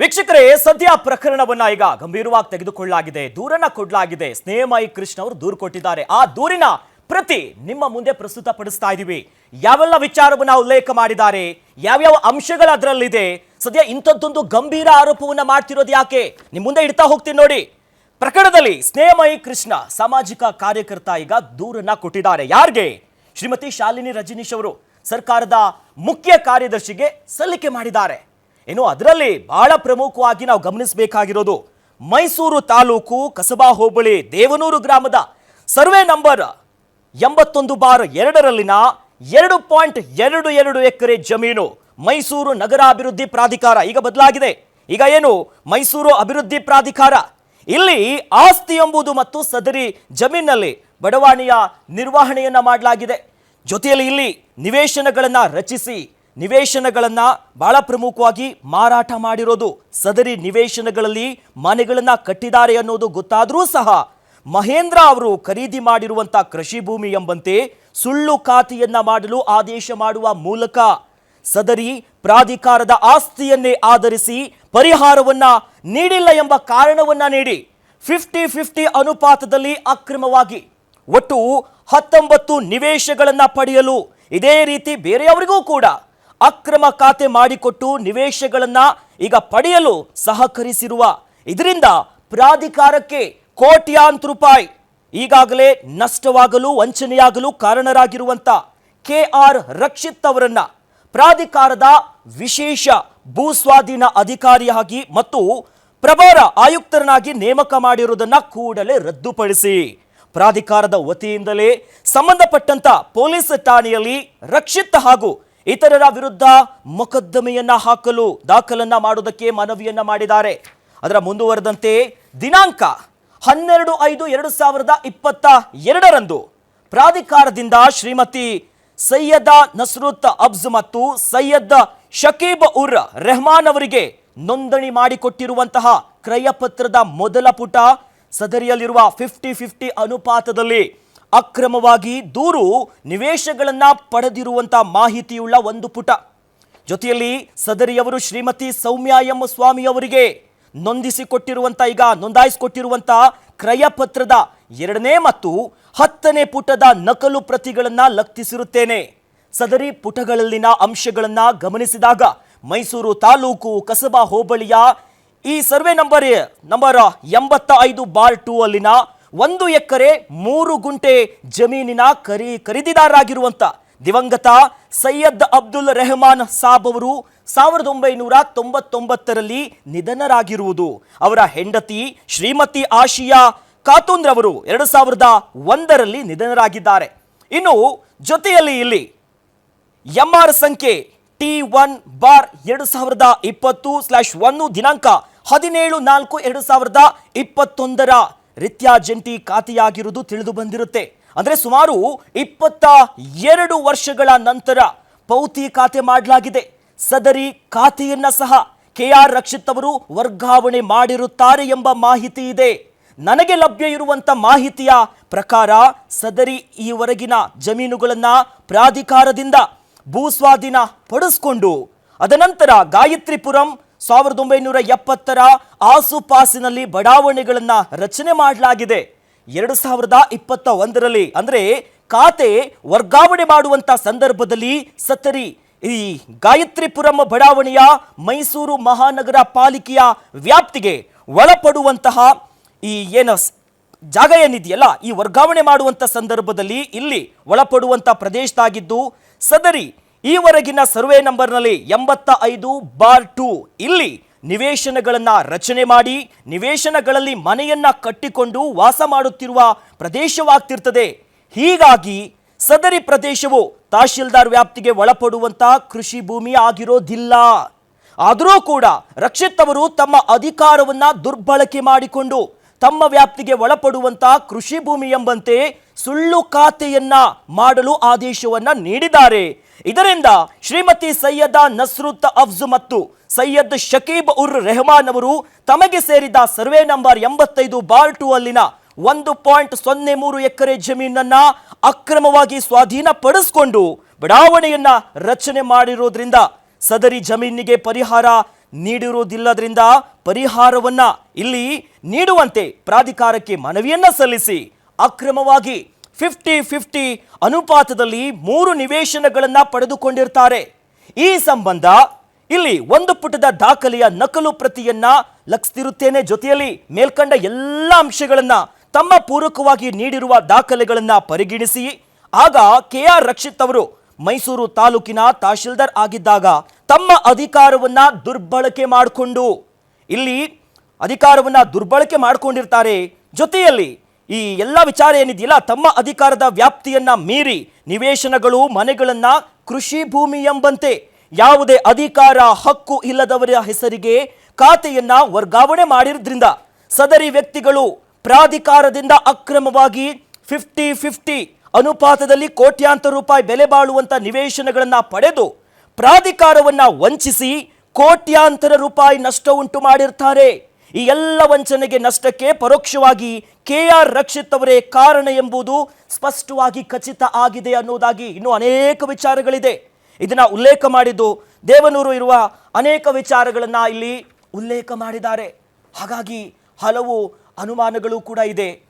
ವೀಕ್ಷಕರೇ, ಸದ್ಯ ಪ್ರಕರಣವನ್ನ ಈಗ ಗಂಭೀರವಾಗಿ ತೆಗೆದುಕೊಳ್ಳಲಾಗಿದೆ. ದೂರನ್ನ ಕೊಡಲಾಗಿದೆ. ಸ್ನೇಹಮಯಿ ಕೃಷ್ಣ ಅವರು ದೂರು ಕೊಟ್ಟಿದ್ದಾರೆ. ಆ ದೂರಿನ ಪ್ರತಿ ನಿಮ್ಮ ಮುಂದೆ ಪ್ರಸ್ತುತ ಪಡಿಸ್ತಾ ಇದೀವಿ. ಯಾವೆಲ್ಲ ವಿಚಾರವನ್ನ ಉಲ್ಲೇಖ ಮಾಡಿದ್ದಾರೆ? ಯಾವ್ಯಾವ ಅಂಶಗಳು ಅದರಲ್ಲಿದೆ ಸದ್ಯ ಇಂಥದ್ದೊಂದು ಗಂಭೀರ ಆರೋಪವನ್ನ ಮಾಡ್ತಿರೋದು ಯಾಕೆ? ನಿಮ್ ಮುಂದೆ ಇಡ್ತಾ ಹೋಗ್ತೀನಿ ನೋಡಿ. ಪ್ರಕರಣದಲ್ಲಿ ಸ್ನೇಹಮಯಿ ಕೃಷ್ಣ, ಸಾಮಾಜಿಕ ಕಾರ್ಯಕರ್ತ ಈಗ ದೂರನ್ನ ಕೊಟ್ಟಿದ್ದಾರೆ. ಯಾರಿಗೆ? ಶ್ರೀಮತಿ ಶಾಲಿನಿ ರಜನೀಶ್ ಅವರು ಸರ್ಕಾರದ ಮುಖ್ಯ ಕಾರ್ಯದರ್ಶಿಗೆ ಸಲ್ಲಿಕೆ ಮಾಡಿದ್ದಾರೆ. ಇನ್ನು ಅದರಲ್ಲಿ ಬಹಳ ಪ್ರಮುಖವಾಗಿ ನಾವು ಗಮನಿಸಬೇಕಾಗಿರೋದು ಮೈಸೂರು ತಾಲೂಕು ಕಸಬಾ ಹೋಬಳಿ ದೇವನೂರು ಗ್ರಾಮದ ಸರ್ವೆ ನಂಬರ್ ಎಂಬತ್ತೊಂದು ಬಾರ್ ಎರಡರಲ್ಲಿನ ಎರಡು ಪಾಯಿಂಟ್ ಎರಡು ಎರಡು ಎಕರೆ ಜಮೀನು ಮೈಸೂರು ನಗರಾಭಿವೃದ್ಧಿ ಪ್ರಾಧಿಕಾರ. ಈಗ ಬದಲಾಗಿದೆ. ಈಗ ಏನು? ಮೈಸೂರು ಅಭಿವೃದ್ಧಿ ಪ್ರಾಧಿಕಾರ. ಇಲ್ಲಿ ಆಸ್ತಿ ಎಂಬುದು ಮತ್ತು ಸದರಿ ಜಮೀನಲ್ಲಿ ಬಡವಾಣಿಯ ನಿರ್ವಹಣೆಯನ್ನು ಮಾಡಲಾಗಿದೆ. ಜೊತೆಯಲ್ಲಿ ಇಲ್ಲಿ ನಿವೇಶನಗಳನ್ನು ರಚಿಸಿ ನಿವೇಶನಗಳನ್ನ ಬಹಳ ಪ್ರಮುಖವಾಗಿ ಮಾರಾಟ ಮಾಡಿರೋದು. ಸದರಿ ನಿವೇಶನಗಳಲ್ಲಿ ಮನೆಗಳನ್ನು ಕಟ್ಟಿದ್ದಾರೆ ಅನ್ನೋದು ಗೊತ್ತಾದರೂ ಸಹ ಮಹೇಂದ್ರ ಅವರು ಖರೀದಿ ಮಾಡಿರುವಂಥ ಕೃಷಿ ಭೂಮಿ ಎಂಬಂತೆ ಸುಳ್ಳು ಖಾತೆಯನ್ನು ಮಾಡಲು ಆದೇಶ ಮಾಡುವ ಮೂಲಕ ಸದರಿ ಪ್ರಾಧಿಕಾರದ ಆಸ್ತಿಯನ್ನೇ ಆಧರಿಸಿ ಪರಿಹಾರವನ್ನ ನೀಡಿಲ್ಲ ಎಂಬ ಕಾರಣವನ್ನ ನೀಡಿ ಫಿಫ್ಟಿ ಫಿಫ್ಟಿ ಅನುಪಾತದಲ್ಲಿ ಅಕ್ರಮವಾಗಿ ಒಟ್ಟು ಹತ್ತೊಂಬತ್ತು ನಿವೇಶಗಳನ್ನು ಪಡೆಯಲು ಇದೇ ರೀತಿ ಬೇರೆಯವರಿಗೂ ಕೂಡ ಅಕ್ರಮ ಖಾತೆ ಮಾಡಿಕೊಟ್ಟು ನಿವೇಶಗಳನ್ನು ಈಗ ಪಡೆಯಲು ಸಹಕರಿಸಿರುವ ಇದರಿಂದ ಪ್ರಾಧಿಕಾರಕ್ಕೆ ಕೋಟ್ಯಾಂತರ ರೂಪಾಯಿ ಈಗಾಗಲೇ ನಷ್ಟವಾಗಲು, ವಂಚನೆಯಾಗಲು ಕಾರಣರಾಗಿರುವಂಥ ಕೆ ಆರ್ ರಕ್ಷಿತ್ ಅವರನ್ನ ಪ್ರಾಧಿಕಾರದ ವಿಶೇಷ ಭೂಸ್ವಾಧೀನ ಅಧಿಕಾರಿಯಾಗಿ ಮತ್ತು ಪ್ರಭಾರ ಆಯುಕ್ತರನ್ನಾಗಿ ನೇಮಕ ಮಾಡಿರುವುದನ್ನು ಕೂಡಲೇ ರದ್ದುಪಡಿಸಿ. ಪ್ರಾಧಿಕಾರದ ವತಿಯಿಂದಲೇ ಸಂಬಂಧಪಟ್ಟಂತ ಪೊಲೀಸ್ ಠಾಣೆಯಲ್ಲಿ ರಕ್ಷಿತ್ ಹಾಗೂ ಇತರರ ವಿರುದ್ಧ ಮೊಕದ್ದಮೆಯನ್ನ ಹಾಕಲು, ದಾಖಲನ್ನ ಮಾಡುವುದಕ್ಕೆ ಮನವಿಯನ್ನ ಮಾಡಿದ್ದಾರೆ. ಅದರ ಮುಂದುವರೆದಂತೆ ದಿನಾಂಕ ಹನ್ನೆರಡು ಐದು ಎರಡು ಸಾವಿರದ ಇಪ್ಪತ್ತ ಎರಡರಂದು ಪ್ರಾಧಿಕಾರದಿಂದ ಶ್ರೀಮತಿ ಸೈಯದ ನಸ್ರುತ್ ಅಬ್ಜ್ ಮತ್ತು ಸೈಯದ್ ಶಕೀಬ್ ಉರ್ ರೆಹಮಾನ್ ಅವರಿಗೆ ನೋಂದಣಿ ಮಾಡಿಕೊಟ್ಟಿರುವಂತಹ ಕ್ರಯಪತ್ರದ ಮೊದಲ ಪುಟ ಸದರಿಯಲ್ಲಿರುವ ಫಿಫ್ಟಿ ಫಿಫ್ಟಿ ಅನುಪಾತದಲ್ಲಿ ಅಕ್ರಮವಾಗಿ ದೂರು ನಿವೇಶಗಳನ್ನ ಪಡೆದಿರುವಂಥ ಮಾಹಿತಿಯುಳ್ಳ ಒಂದು ಪುಟ. ಜೊತೆಯಲ್ಲಿ ಸದರಿಯವರು ಶ್ರೀಮತಿ ಸೌಮ್ಯ ಎಂ ಸ್ವಾಮಿ ಅವರಿಗೆ ನೊಂದಿಸಿಕೊಟ್ಟಿರುವಂತ, ಈಗ ನೋಂದಾಯಿಸಿಕೊಟ್ಟಿರುವಂಥ ಕ್ರಯಪತ್ರದ ಎರಡನೇ ಮತ್ತು ಹತ್ತನೇ ಪುಟದ ನಕಲು ಪ್ರತಿಗಳನ್ನ ಲಕ್ತಿಸಿರುತ್ತೇನೆ ಸದರಿ ಪುಟಗಳಲ್ಲಿನ ಅಂಶಗಳನ್ನ ಗಮನಿಸಿದಾಗ ಮೈಸೂರು ತಾಲೂಕು ಕಸಬಾ ಹೋಬಳಿಯ ಈ ಸರ್ವೆ ನಂಬರ್ ನಂಬರ್ ಎಂಬತ್ತ ಐದು ಬಾರ್ ಟೂ ಅಲ್ಲಿನ ಒಂದು ಎಕರೆ ಮೂರು ಗುಂಟೆ ಜಮೀನಿನ ಖರೀ ಖರೀದಿದಾರರಾಗಿರುವಂತ ದಿವಂಗತ ಸೈಯದ್ ಅಬ್ದುಲ್ ರೆಹಮಾನ್ ಸಾಬ್ ಅವರು ಸಾವಿರದ ಒಂಬೈನೂರ ತೊಂಬತ್ತೊಂಬತ್ತರಲ್ಲಿ ನಿಧನರಾಗಿರುವುದು. ಅವರ ಹೆಂಡತಿ ಶ್ರೀಮತಿ ಆಶಿಯಾ ಖಾತೂನ್ ರವರು ಎರಡು ಸಾವಿರದ ಒಂದರಲ್ಲಿ ನಿಧನರಾಗಿದ್ದಾರೆ. ಇನ್ನು ಜೊತೆಯಲ್ಲಿ ಇಲ್ಲಿ ಎಂ ಆರ್ ಸಂಖ್ಯೆ ಟಿ ಒನ್ ಬಾರ್ ಎರಡು ಸಾವಿರದ ಇಪ್ಪತ್ತು ಸ್ಲಾಶ್ ಒಂದು ದಿನಾಂಕ ಹದಿನೇಳು ನಾಲ್ಕು ಎರಡು ಸಾವಿರದ ಇಪ್ಪತ್ತೊಂದರ ರೀತ್ಯಾ ಜಂಟಿ ಖಾತೆಯಾಗಿರುವುದು ತಿಳಿದು ಬಂದಿರುತ್ತೆ. ಅಂದರೆ ಸುಮಾರು ಇಪ್ಪತ್ತ ಎರಡು ವರ್ಷಗಳ ನಂತರ ಪೌತಿ ಖಾತೆ ಮಾಡಲಾಗಿದೆ. ಸದರಿ ಖಾತೆಯನ್ನ ಸಹ ಕೆ ಆರ್ ರಕ್ಷಿತ್ ಅವರು ವರ್ಗಾವಣೆ ಮಾಡಿರುತ್ತಾರೆ ಎಂಬ ಮಾಹಿತಿ ಇದೆ. ನನಗೆ ಲಭ್ಯ ಇರುವಂತ ಮಾಹಿತಿಯ ಪ್ರಕಾರ ಸದರಿ ಈವರೆಗಿನ ಜಮೀನುಗಳನ್ನ ಪ್ರಾಧಿಕಾರದಿಂದ ಭೂಸ್ವಾಧೀನ ಪಡಿಸ್ಕೊಂಡು, ಅದನಂತರ ಗಾಯತ್ರಿಪುರಂ ಸಾವಿರದ ಒಂಬೈನೂರ ಎಪ್ಪತ್ತರ ಆಸುಪಾಸಿನಲ್ಲಿ ಬಡಾವಣೆಗಳನ್ನು ರಚನೆ ಮಾಡಲಾಗಿದೆ. ಎರಡು ಸಾವಿರದ ಇಪ್ಪತ್ತ ಒಂದರಲ್ಲಿ ಅಂದರೆ ಖಾತೆ ವರ್ಗಾವಣೆ ಮಾಡುವಂತ ಸಂದರ್ಭದಲ್ಲಿ ಸತ್ತರಿ. ಈ ಗಾಯತ್ರಿಪುರಂ ಬಡಾವಣೆಯ ಮೈಸೂರು ಮಹಾನಗರ ಪಾಲಿಕೆಯ ವ್ಯಾಪ್ತಿಗೆ ಒಳಪಡುವಂತಹ ಈ ಏನು ಜಾಗ ಏನಿದೆಯಲ್ಲ, ಈ ವರ್ಗಾವಣೆ ಮಾಡುವಂಥ ಸಂದರ್ಭದಲ್ಲಿ ಇಲ್ಲಿ ಒಳಪಡುವಂಥ ಪ್ರದೇಶದಾಗಿದ್ದು ಸದರಿ ಈವರೆಗಿನ ಸರ್ವೆ ನಂಬರ್ನಲ್ಲಿ ಎಂಬತ್ತ ಐದು ಬಾರ್ ಟು. ಇಲ್ಲಿ ನಿವೇಶನಗಳನ್ನು ರಚನೆ ಮಾಡಿ, ನಿವೇಶನಗಳಲ್ಲಿ ಮನೆಯನ್ನ ಕಟ್ಟಿಕೊಂಡು ವಾಸ ಮಾಡುತ್ತಿರುವ ಪ್ರದೇಶವಾಗ್ತಿರ್ತದೆ. ಹೀಗಾಗಿ ಸದರಿ ಪ್ರದೇಶವು ತಹಶೀಲ್ದಾರ್ ವ್ಯಾಪ್ತಿಗೆ ಒಳಪಡುವಂತಹ ಕೃಷಿ ಭೂಮಿ ಆಗಿರೋದಿಲ್ಲ. ಆದರೂ ಕೂಡ ರಕ್ಷಿತ್ ಅವರು ತಮ್ಮ ಅಧಿಕಾರವನ್ನ ದುರ್ಬಳಕೆ ಮಾಡಿಕೊಂಡು ತಮ್ಮ ವ್ಯಾಪ್ತಿಗೆ ಒಳಪಡುವಂತಹ ಕೃಷಿ ಭೂಮಿ ಎಂಬಂತೆ ಸುಳ್ಳು ಖಾತೆಯನ್ನ ಮಾಡಲು ಆದೇಶವನ್ನ ನೀಡಿದ್ದಾರೆ. ಇದರಿಂದ ಶ್ರೀಮತಿ ಸೈಯದ ನಸ್ರುತ್ ಅಫ್ಜು ಮತ್ತು ಸೈಯದ್ ಶಕೀಬ್ ಉರ್ ರೆಹಮಾನ್ ಅವರು ತಮಗೆ ಸೇರಿದ ಸರ್ವೆ ನಂಬರ್ ಎಂಬತ್ತೈದು ಬಾರ್ ಟು ಅಲ್ಲಿನ ಒಂದು ಪಾಯಿಂಟ್ ಸೊನ್ನೆ ಮೂರು ಎಕರೆ ಜಮೀನನ್ನ ಅಕ್ರಮವಾಗಿ ಸ್ವಾಧೀನಪಡಿಸಿಕೊಂಡು ಬಡಾವಣೆಯನ್ನ ರಚನೆ ಮಾಡಿರೋದ್ರಿಂದ ಸದರಿ ಜಮೀನಿಗೆ ಪರಿಹಾರ ನೀಡಿರುವುದಿಲ್ಲದ್ರಿಂದ ಪರಿಹಾರವನ್ನ ಇಲ್ಲಿ ನೀಡುವಂತೆ ಪ್ರಾಧಿಕಾರಕ್ಕೆ ಮನವಿಯನ್ನ ಸಲ್ಲಿಸಿ ಅಕ್ರಮವಾಗಿ ಫಿಫ್ಟಿ ಫಿಫ್ಟಿ ಅನುಪಾತದಲ್ಲಿ ಮೂರು ನಿವೇಶನಗಳನ್ನು ಪಡೆದುಕೊಂಡಿರ್ತಾರೆ. ಈ ಸಂಬಂಧ ಇಲ್ಲಿ ಒಂದು ಪುಟದ ದಾಖಲೆಯ ನಕಲು ಪ್ರತಿಯನ್ನ ಲಕ್ಷಿರುತ್ತೇನೆ ಜೊತೆಯಲ್ಲಿ ಮೇಲ್ಕಂಡ ಎಲ್ಲ ಅಂಶಗಳನ್ನ ತಮ್ಮ ಪೂರಕವಾಗಿ ನೀಡಿರುವ ದಾಖಲೆಗಳನ್ನ ಪರಿಗಣಿಸಿ. ಆಗ ಕೆ ಆರ್ ರಕ್ಷಿತ್ ಅವರು ಮೈಸೂರು ತಾಲೂಕಿನ ತಹಶೀಲ್ದಾರ್ ಆಗಿದ್ದಾಗ ತಮ್ಮ ಅಧಿಕಾರವನ್ನ ದುರ್ಬಳಕೆ ಮಾಡಿಕೊಂಡು, ಇಲ್ಲಿ ಅಧಿಕಾರವನ್ನ ದುರ್ಬಳಕೆ ಮಾಡಿಕೊಂಡಿರ್ತಾರೆ. ಜೊತೆಯಲ್ಲಿ ಈ ಎಲ್ಲ ವಿಚಾರ ಏನಿದೆಯಲ್ಲ, ತಮ್ಮ ಅಧಿಕಾರದ ವ್ಯಾಪ್ತಿಯನ್ನ ಮೀರಿ ನಿವೇಶನಗಳು, ಮನೆಗಳನ್ನು ಕೃಷಿ ಭೂಮಿ ಎಂಬಂತೆ ಯಾವುದೇ ಅಧಿಕಾರ, ಹಕ್ಕು ಇಲ್ಲದವರ ಹೆಸರಿಗೆ ಖಾತೆಯನ್ನ ವರ್ಗಾವಣೆ ಮಾಡಿರೋದ್ರಿಂದ ಸದರಿ ವ್ಯಕ್ತಿಗಳು ಪ್ರಾಧಿಕಾರದಿಂದ ಅಕ್ರಮವಾಗಿ ಫಿಫ್ಟಿ ಫಿಫ್ಟಿ ಅನುಪಾತದಲ್ಲಿ ಕೋಟ್ಯಾಂತರ ರೂಪಾಯಿ ಬೆಲೆ ಬಾಳುವಂತ ನಿವೇಶನಗಳನ್ನು ಪಡೆದು ಪ್ರಾಧಿಕಾರವನ್ನ ವಂಚಿಸಿ ಕೋಟ್ಯಾಂತರ ರೂಪಾಯಿ ನಷ್ಟ ಉಂಟು ಮಾಡಿರ್ತಾರೆ. ಈ ಎಲ್ಲ ವಂಚನೆಗೆ ನಷ್ಟಕ್ಕೆ ಪರೋಕ್ಷವಾಗಿ ಕೆ ಆರ್ ರಕ್ಷಿತ್ ಅವರೇ ಕಾರಣ ಎಂಬುದು ಸ್ಪಷ್ಟವಾಗಿ ಖಚಿತ ಆಗಿದೆ ಅನ್ನೋದಾಗಿ ಇನ್ನೂ ಅನೇಕ ವಿಚಾರಗಳಿದೆ. ಇದನ್ನು ಉಲ್ಲೇಖ ಮಾಡಿದ್ದು ದೇವನೂರು ಇರುವ ಅನೇಕ ವಿಚಾರಗಳನ್ನು ಇಲ್ಲಿ ಉಲ್ಲೇಖ ಮಾಡಿದ್ದಾರೆ. ಹಾಗಾಗಿ ಹಲವು ಅನುಮಾನಗಳು ಕೂಡ ಇದೆ.